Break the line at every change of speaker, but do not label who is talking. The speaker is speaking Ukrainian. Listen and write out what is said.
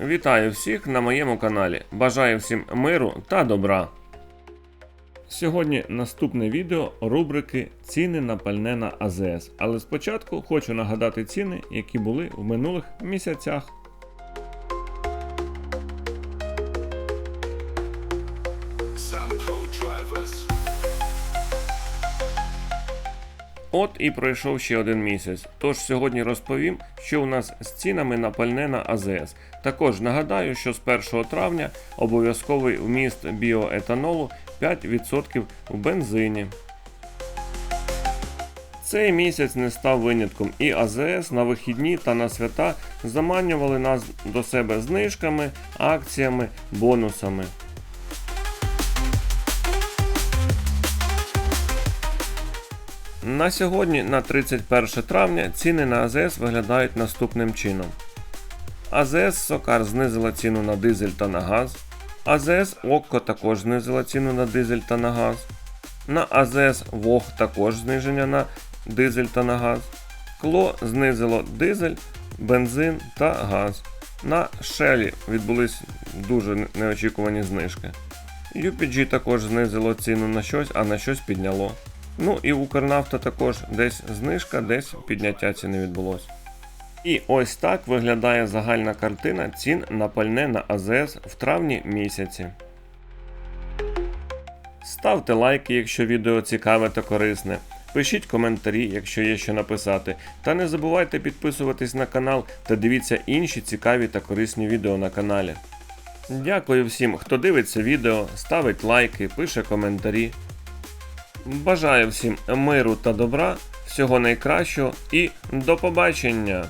Вітаю всіх на моєму каналі. Бажаю всім миру та добра. Сьогодні наступне відео рубрики Ціни на пальне на АЗС. Але спочатку хочу нагадати ціни, які були в минулих місяцях.
Sampo
От і пройшов ще один місяць. Тож сьогодні розповім, що у нас з цінами на пальне на АЗС. Також нагадаю, що з 1 травня обов'язковий вміст біоетанолу 5% в бензині. Цей місяць не став винятком, і АЗС на вихідні та на свята заманювали нас до себе знижками, акціями, бонусами. На сьогодні, на 31 травня, ціни на АЗС виглядають наступним чином. АЗС Сокар знизила ціну на дизель та на газ. АЗС Окко також знизила ціну на дизель та на газ. На АЗС Вог також зниження на дизель та на газ. Кло знизило дизель, бензин та газ. На Шелі відбулись дуже неочікувані знижки. UPG також знизило ціну на щось, а на щось підняло. Ну і Укрнафта також десь знижка, десь підняття ціни відбулось. І ось так виглядає загальна картина цін на пальне на АЗС в травні місяці. Ставте лайки, якщо відео цікаве та корисне. Пишіть коментарі, якщо є що написати. Та не забувайте підписуватись на канал та дивіться інші цікаві та корисні відео на каналі. Дякую всім, хто дивиться відео, ставить лайки, пише коментарі. Бажаю всім миру та добра, всього найкращого і до побачення!